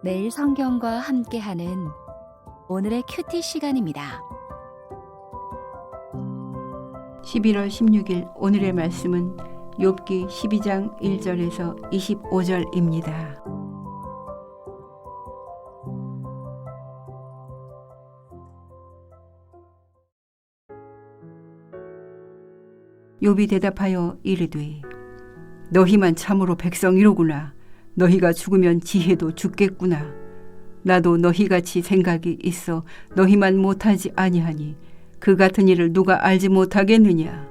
매일 성경과 함께하는 오늘의 큐티 시간입니다. 11월 16일 오늘의 말씀은 욥기 12장 1절에서 25절입니다. 욥이 대답하여 이르되 너희만 참으로 백성이로구나 너희가 죽으면 지혜도 죽겠구나. 나도 너희같이 생각이 있어 너희만 못하지 아니하니 그 같은 일을 누가 알지 못하겠느냐?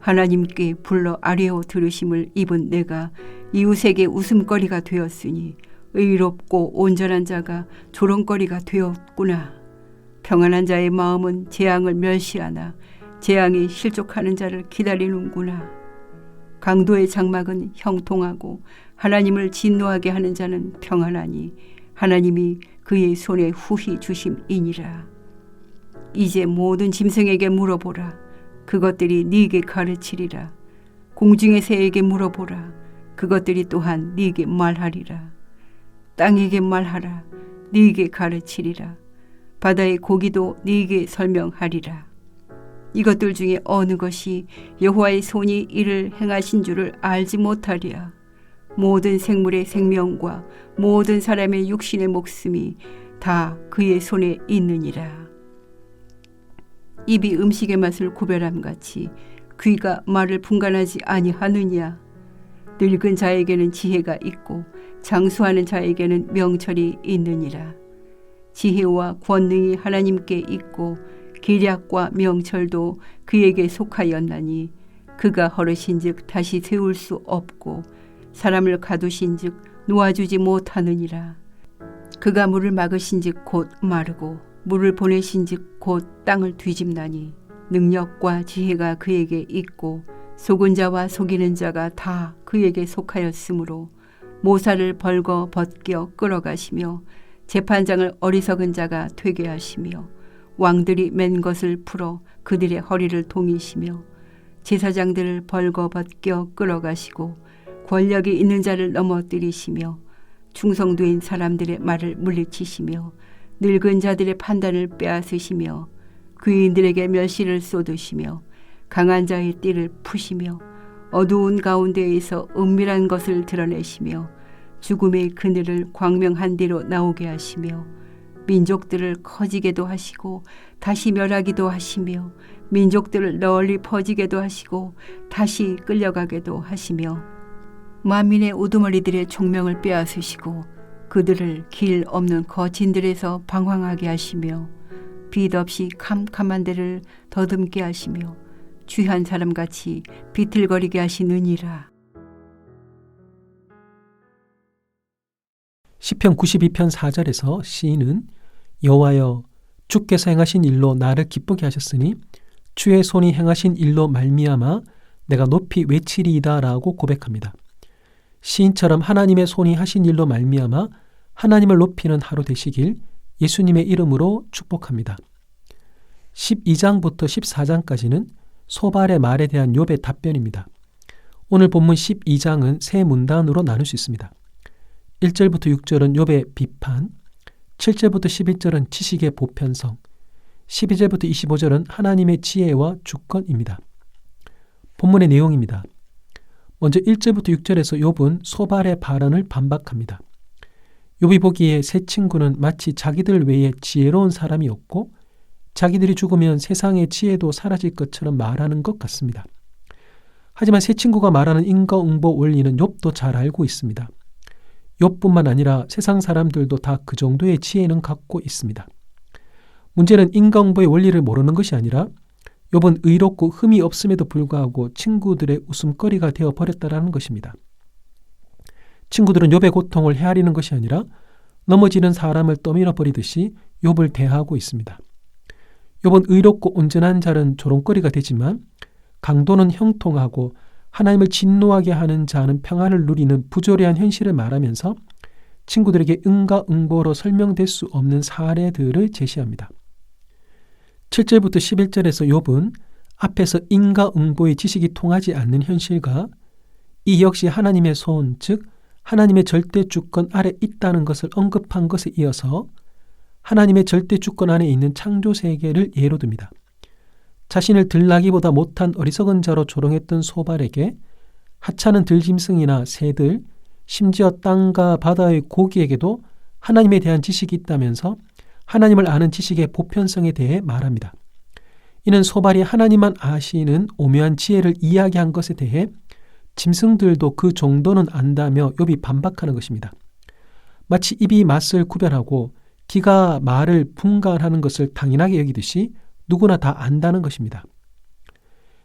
하나님께 불러 아뢰어 들으심을 입은 내가 이웃에게 웃음거리가 되었으니 의롭고 온전한 자가 조롱거리가 되었구나. 평안한 자의 마음은 재앙을 멸시하나 재앙이 실족하는 자를 기다리는구나. 강도의 장막은 형통하고 하나님을 진노하게 하는 자는 평안하니 하나님이 그의 손에 후히 주심이니라. 이제 모든 짐승에게 물어보라. 그것들이 네게 가르치리라. 공중의 새에게 물어보라. 그것들이 또한 네게 말하리라. 땅에게 말하라. 네게 가르치리라. 바다의 고기도 네게 설명하리라. 이것들 중에 어느 것이 여호와의 손이 이를 행하신 줄을 알지 못하리야. 모든 생물의 생명과 모든 사람의 육신의 목숨이 다 그의 손에 있느니라. 입이 음식의 맛을 구별함 같이 귀가 말을 분간하지 아니하느냐. 늙은 자에게는 지혜가 있고 장수하는 자에게는 명철이 있느니라. 지혜와 권능이 하나님께 있고 기략과 명철도 그에게 속하였나니 그가 허르신즉 다시 세울 수 없고 사람을 가두신즉 놓아주지 못하느니라. 그가 물을 막으신즉 곧 마르고 물을 보내신즉 곧 땅을 뒤집나니 능력과 지혜가 그에게 있고 속은 자와 속이는 자가 다 그에게 속하였으므로 모사를 벌거 벗겨 끌어가시며 재판장을 어리석은 자가 되게 하시며 왕들이 맨 것을 풀어 그들의 허리를 동이시며 제사장들을 벌거 벗겨 끌어가시고 권력이 있는 자를 넘어뜨리시며 충성도인 사람들의 말을 물리치시며 늙은 자들의 판단을 빼앗으시며 귀인들에게 멸시를 쏟으시며 강한 자의 띠를 푸시며 어두운 가운데에서 은밀한 것을 드러내시며 죽음의 그늘을 광명한 대로 나오게 하시며 민족들을 커지게도 하시고 다시 멸하기도 하시며 민족들을 널리 퍼지게도 하시고 다시 끌려가게도 하시며 만민의 우두머리들의 총명을 빼앗으시고 그들을 길 없는 거친들에서 방황하게 하시며 빛 없이 캄캄한 데를 더듬게 하시며 취한 사람같이 비틀거리게 하시느니라. 시편 92편 4절에서 시인은 여호와여 주께서 행하신 일로 나를 기쁘게 하셨으니 주의 손이 행하신 일로 말미암아 내가 높이 외치리이다라고 고백합니다. 시인처럼 하나님의 손이 하신 일로 말미암아 하나님을 높이는 하루 되시길 예수님의 이름으로 축복합니다. 12장부터 14장까지는 소발의 말에 대한 욥의 답변입니다. 오늘 본문 12장은 세 문단으로 나눌 수 있습니다. 1절부터 6절은 욥의 비판, 7절부터 11절은 지식의 보편성, 12절부터 25절은 하나님의 지혜와 주권입니다. 본문의 내용입니다. 먼저 1절부터 6절에서 욥은 소발의 발언을 반박합니다. 욥이 보기에 세 친구는 마치 자기들 외에 지혜로운 사람이 없고 자기들이 죽으면 세상의 지혜도 사라질 것처럼 말하는 것 같습니다. 하지만 세 친구가 말하는 인과응보 원리는 욥도 잘 알고 있습니다. 욥뿐만 아니라 세상 사람들도 다 그 정도의 지혜는 갖고 있습니다. 문제는 인과응보의 원리를 모르는 것이 아니라 욥은 의롭고 흠이 없음에도 불구하고 친구들의 웃음거리가 되어 버렸다라는 것입니다. 친구들은 욥의 고통을 헤아리는 것이 아니라 넘어지는 사람을 떠밀어 버리듯이 욥을 대하고 있습니다. 욥은 의롭고 온전한 자는 조롱거리가 되지만 강도는 형통하고 하나님을 진노하게 하는 자는 평안을 누리는 부조리한 현실을 말하면서 친구들에게 응가 응보로 설명될 수 없는 사례들을 제시합니다. 7절부터 11절에서 욥은 앞에서 인가 응보의 지식이 통하지 않는 현실과 이 역시 하나님의 손, 즉 하나님의 절대 주권 아래 있다는 것을 언급한 것에 이어서 하나님의 절대 주권 안에 있는 창조 세계를 예로 듭니다. 자신을 들나기보다 못한 어리석은 자로 조롱했던 소발에게 하찮은 들짐승이나 새들, 심지어 땅과 바다의 고기에게도 하나님에 대한 지식이 있다면서 하나님을 아는 지식의 보편성에 대해 말합니다. 이는 소발이 하나님만 아시는 오묘한 지혜를 이야기한 것에 대해 짐승들도 그 정도는 안다며 욥이 반박하는 것입니다. 마치 입이 맛을 구별하고 기가 말을 분간하는 것을 당연하게 여기듯이 누구나 다 안다는 것입니다.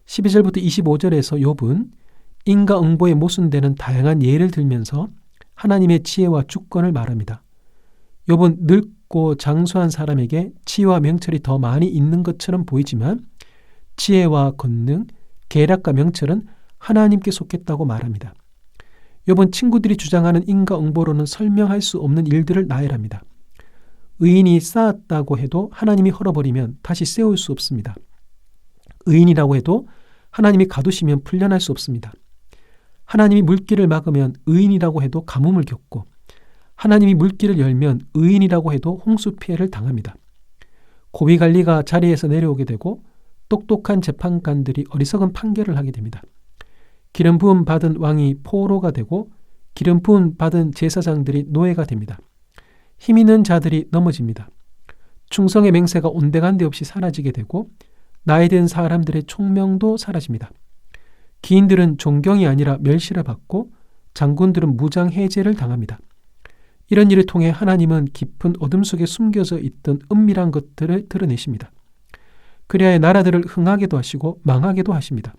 12절부터 25절에서 욥은 인과응보에 모순되는 다양한 예를 들면서 하나님의 지혜와 주권을 말합니다. 욥은 늙고 장수한 사람에게 지혜와 명철이 더 많이 있는 것처럼 보이지만 지혜와 권능, 계략과 명철은 하나님께 속했다고 말합니다. 욥은 친구들이 주장하는 인과응보로는 설명할 수 없는 일들을 나열합니다. 의인이 쌓았다고 해도 하나님이 헐어버리면 다시 세울 수 없습니다. 의인이라고 해도 하나님이 가두시면 풀려날 수 없습니다. 하나님이 물길을 막으면 의인이라고 해도 가뭄을 겪고 하나님이 물길을 열면 의인이라고 해도 홍수 피해를 당합니다. 고위 관리가 자리에서 내려오게 되고 똑똑한 재판관들이 어리석은 판결을 하게 됩니다. 기름 부음 받은 왕이 포로가 되고 기름 부음 받은 제사장들이 노예가 됩니다. 힘 있는 자들이 넘어집니다. 충성의 맹세가 온데간 데 없이 사라지게 되고 나이 든 사람들의 총명도 사라집니다. 기인들은 존경이 아니라 멸시를 받고 장군들은 무장 해제를 당합니다. 이런 일을 통해 하나님은 깊은 어둠 속에 숨겨져 있던 은밀한 것들을 드러내십니다. 그리하여 나라들을 흥하게도 하시고 망하게도 하십니다.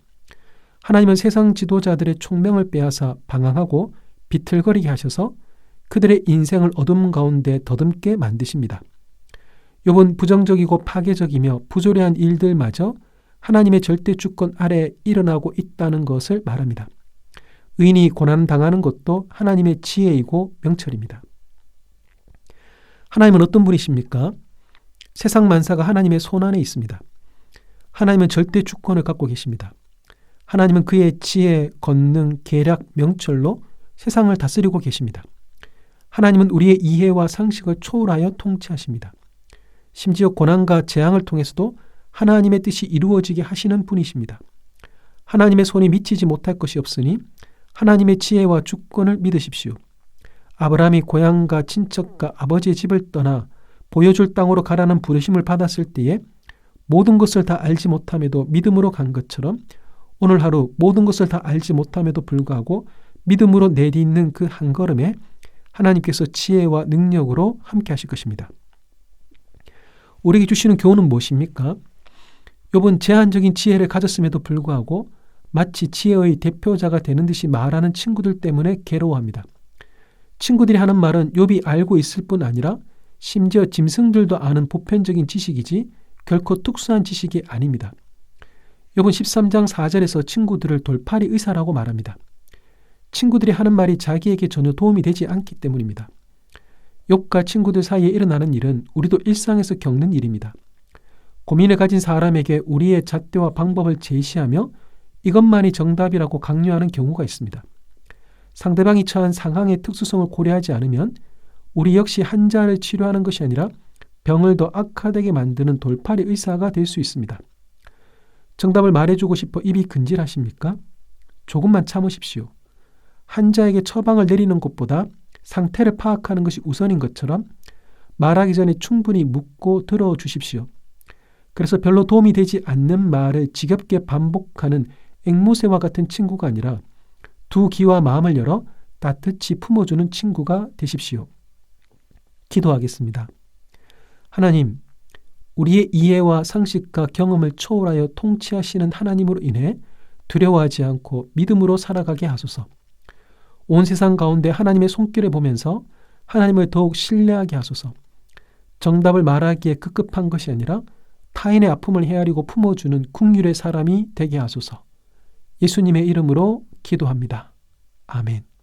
하나님은 세상 지도자들의 총명을 빼앗아 방황하고 비틀거리게 하셔서 그들의 인생을 어둠 가운데 더듬게 만드십니다. 욥은 부정적이고 파괴적이며 부조리한 일들마저 하나님의 절대 주권 아래 일어나고 있다는 것을 말합니다. 의인이 고난 당하는 것도 하나님의 지혜이고 명철입니다. 하나님은 어떤 분이십니까? 세상 만사가 하나님의 손 안에 있습니다. 하나님은 절대 주권을 갖고 계십니다. 하나님은 그의 지혜, 권능, 계략, 명철로 세상을 다스리고 계십니다. 하나님은 우리의 이해와 상식을 초월하여 통치하십니다. 심지어 고난과 재앙을 통해서도 하나님의 뜻이 이루어지게 하시는 분이십니다. 하나님의 손이 미치지 못할 것이 없으니 하나님의 지혜와 주권을 믿으십시오. 아브라함이 고향과 친척과 아버지의 집을 떠나 보여줄 땅으로 가라는 부르심을 받았을 때에 모든 것을 다 알지 못함에도 믿음으로 간 것처럼 오늘 하루 모든 것을 다 알지 못함에도 불구하고 믿음으로 내딛는 그 한 걸음에 하나님께서 지혜와 능력으로 함께 하실 것입니다. 우리에게 주시는 교훈은 무엇입니까? 욥은 제한적인 지혜를 가졌음에도 불구하고 마치 지혜의 대표자가 되는 듯이 말하는 친구들 때문에 괴로워합니다. 친구들이 하는 말은 욥이 알고 있을 뿐 아니라 심지어 짐승들도 아는 보편적인 지식이지 결코 특수한 지식이 아닙니다. 욥은 13장 4절에서 친구들을 돌팔이 의사라고 말합니다. 친구들이 하는 말이 자기에게 전혀 도움이 되지 않기 때문입니다. 욥과 친구들 사이에 일어나는 일은 우리도 일상에서 겪는 일입니다. 고민을 가진 사람에게 우리의 잣대와 방법을 제시하며 이것만이 정답이라고 강요하는 경우가 있습니다. 상대방이 처한 상황의 특수성을 고려하지 않으면 우리 역시 한자를 치료하는 것이 아니라 병을 더 악화되게 만드는 돌팔이 의사가 될 수 있습니다. 정답을 말해주고 싶어 입이 근질하십니까? 조금만 참으십시오. 환자에게 처방을 내리는 것보다 상태를 파악하는 것이 우선인 것처럼 말하기 전에 충분히 묻고 들어주십시오. 그래서 별로 도움이 되지 않는 말을 지겹게 반복하는 앵무새와 같은 친구가 아니라 두 귀와 마음을 열어 따뜻이 품어주는 친구가 되십시오. 기도하겠습니다. 하나님, 우리의 이해와 상식과 경험을 초월하여 통치하시는 하나님으로 인해 두려워하지 않고 믿음으로 살아가게 하소서. 온 세상 가운데 하나님의 손길을 보면서 하나님을 더욱 신뢰하게 하소서. 정답을 말하기에 급급한 것이 아니라 타인의 아픔을 헤아리고 품어주는 국률의 사람이 되게 하소서. 예수님의 이름으로 기도합니다. 아멘.